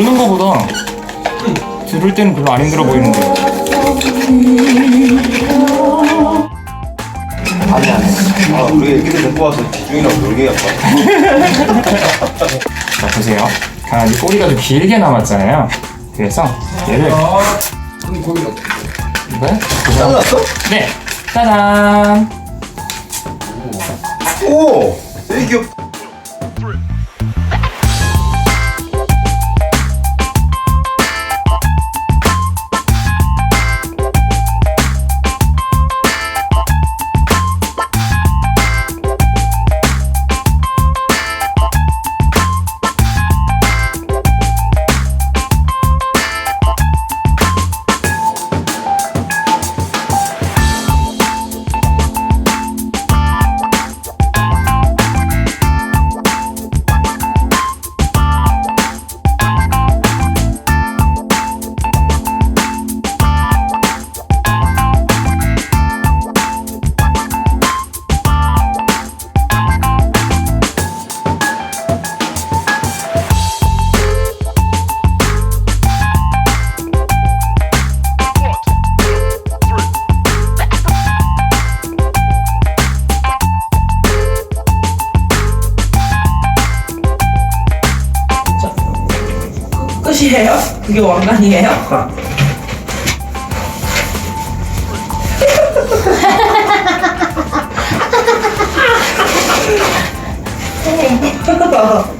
부르는 거보다 들을 때는 별로 안 힘들어 보이는데. 아니 아니. 아 우리 애기들 데리고 와서 지중이랑 놀게 할까? 자 보세요. 강아지 꼬리가 좀 길게 남았잖아요. 그래서 얘를 그럼 거기? 잘랐어? 네, 짜잔. 오, 되게 귀엽. 끝이에요? 그게 왕관이에요?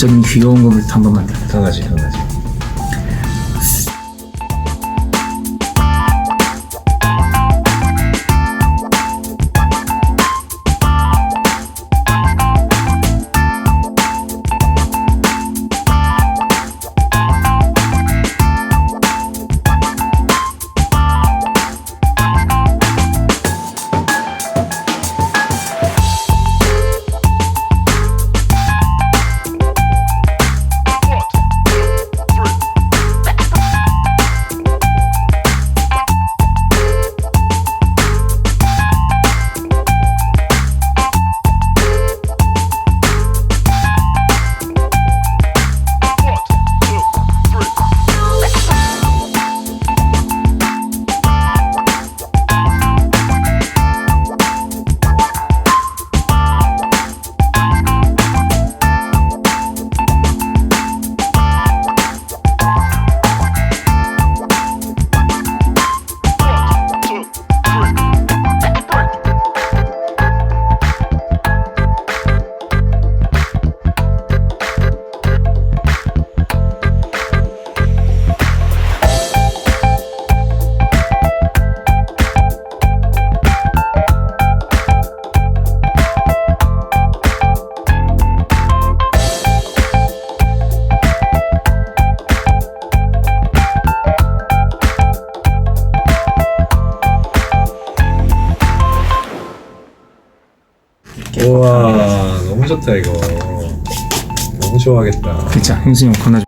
기본적인 귀여운 거부터 한번 만들어. 강아지, 강아지. 좋아. 너무 좋다, 이거. 너무 좋아하겠다. 진짜 형수님 겁나